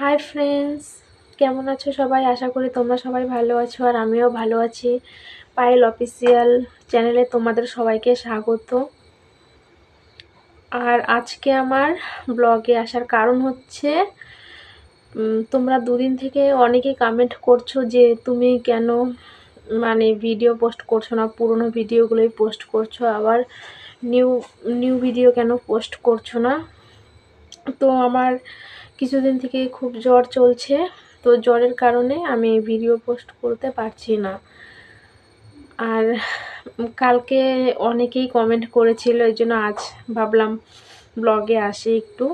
Hi friends কেমন আছো সবাই? আশা করি তোমরা সবাই ভালো আছো আর আমিও ভালো আছি। পায়েল অফিসিয়াল চ্যানেলে তোমাদের সবাইকে স্বাগত। আর আজকে আমার ব্লগে আসার কারণ হচ্ছে তোমরা দুদিন থেকে অনেকেই কমেন্ট করছ যে তুমি কেন মানে ভিডিও পোস্ট করছ না, পুরনো ভিডিওগুলোই পোস্ট করছ, আবার নিউ নিউ ভিডিও কেন পোস্ট করছ না? তো আমার কিছুদিন থেকে খুব জ্বর চলছে, তো জ্বরের কারণে আমি ভিডিও পোস্ট করতে পারছি না। আর কালকে অনেকেই কমেন্ট করেছিল, এই জন্য আজ ভাবলাম ব্লগে আসি একটু।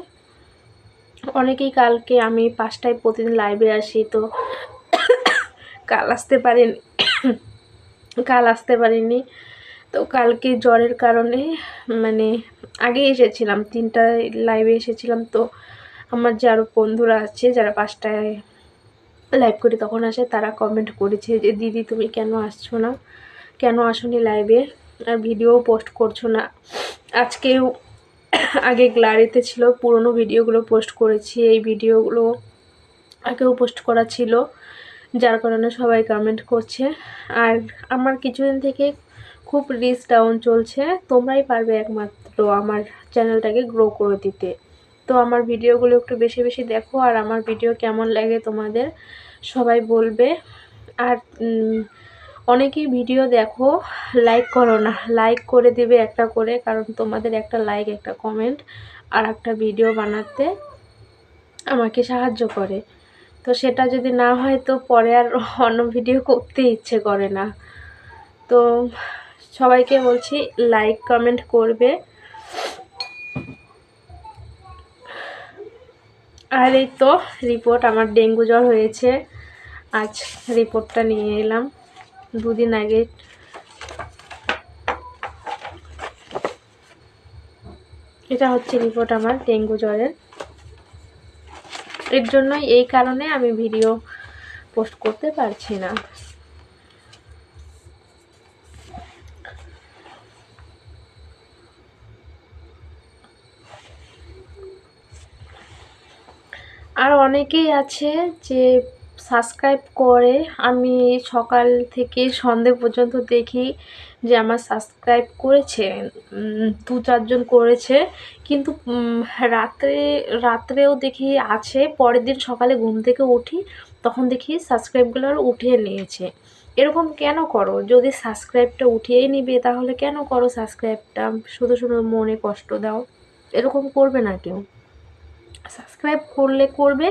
অনেকেই কালকে আমি পাঁচটায় প্রতিদিন লাইভে আসি, তো কাল আসতে পারিনি, কাল আসতে পারিনি। তো কালকে জ্বরের কারণে মানে আগে এসেছিলাম, তিনটায় লাইভে এসেছিলাম, তো আমার যে আরও বন্ধুরা আছে যারা পাঁচটায় লাইভ করি তখন আসে, তারা কমেন্ট করেছে যে, দিদি, তুমি কেন আসছো না? কেন আসনি লাইভে আর ভিডিও পোস্ট করছ না। আজকেও আগে গ্লারিতে ছিল, পুরনো ভিডিওগুলো পোস্ট করেছি। এই ভিডিওগুলো আগেও পোস্ট করা ছিল, যার কারণে সবাই কমেন্ট করছে। আর আমার কিছুদিন থেকে খুব রিচ ডাউন চলছে। তোমরাই পারবে একমাত্র আমার চ্যানেলটাকে গ্রো করে দিতে। তো আমার ভিডিওগুলো একটু বেশি বেশি দেখো আর আমার ভিডিও কেমন লাগে তোমাদের সবাই বলবে। আর অনেকেই ভিডিও দেখো লাইক করো না। লাইক করে দিবে একটা করে, কারণ তোমাদের একটা লাইক একটা কমেন্ট আর একটা ভিডিও বানাতে আমাকে সাহায্য করে। তো সেটা যদি না হয় তো পরে আর অন্য ভিডিও করতে ইচ্ছে করে না। তো সবাইকে বলছি লাইক কমেন্ট করবে। আর এই তো রিপোর্ট আমার ডেঙ্গু জ্বর হয়েছে। আজ রিপোর্টটা নিয়ে এলাম। দুদিন আগে এটা হচ্ছে রিপোর্ট আমার ডেঙ্গু জ্বরের। এর জন্যই এই কারণে আমি ভিডিও পোস্ট করতে পারছি না। আর অনেকেই আছে যে সাবস্ক্রাইব করে। আমি সকাল থেকে সন্ধে পর্যন্ত দেখি যে আমার সাবস্ক্রাইব করেছে দু চারজন করেছে। কিন্তু রাত্রে, রাত্রেও দেখি আছে, পরের দিন সকালে ঘুম থেকে উঠি, তখন দেখি সাবস্ক্রাইবগুলো আর উঠিয়ে নিয়েছে। এরকম কেন করো? যদি সাবস্ক্রাইবটা উঠিয়েই নিবে, তাহলে কেন করো সাবস্ক্রাইবটা শুধু শুধু মনে কষ্ট দাও। এরকম করবে না কেউ। সাবস্ক্রাইব করলে করবে,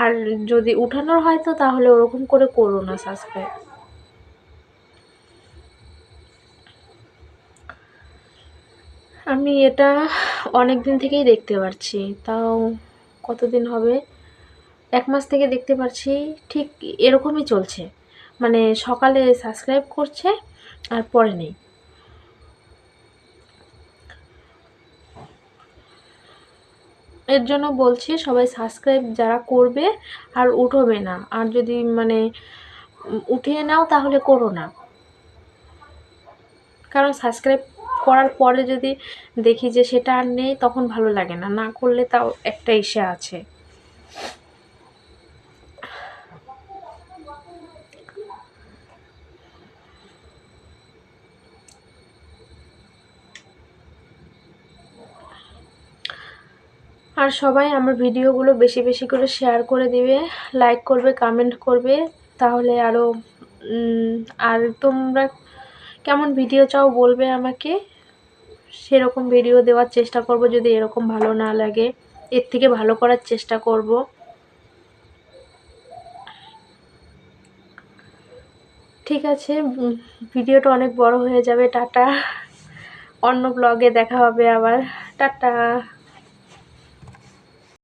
আর যদি উঠানোর হয় তো তাহলে ওরকম করে করো না সাবস্ক্রাইব। আমি এটা অনেক দিন থেকেই দেখতে পারছি, তাও কতদিন হবে? এক মাস থেকে দেখতে পারছি, ঠিক এরকমই চলছে। মানে সকালে সাবস্ক্রাইব করছে, আর পরে নেই। এর জন্য বলছি সবাই সাবস্ক্রাইব যারা করবে আর উঠবে না। আর যদি মানে উঠিয়ে নাও তাহলে করো না। কারণ সাবস্ক্রাইব করার পরে যদি দেখি যে সেটা আর নেই, তখন ভালো লাগে না। না করলে তাও একটা ইসে আছে। আর সবাই আমার ভিডিওগুলো বেশি বেশি করে শেয়ার করে দিবে লাইক করবে কমেন্ট করবে, তাহলে আরও আর তোমরা কেমন ভিডিও চাও বলবে আমাকে, সেরকম ভিডিও দেওয়ার চেষ্টা করব, যদি এরকম ভালো না লাগে, এর থেকে ভালো করার চেষ্টা করব। ঠিক আছে ভিডিওটা অনেক বড় হয়ে যাবে, টাটা। অন্য ব্লগে দেখা হবে আবার, টাটা।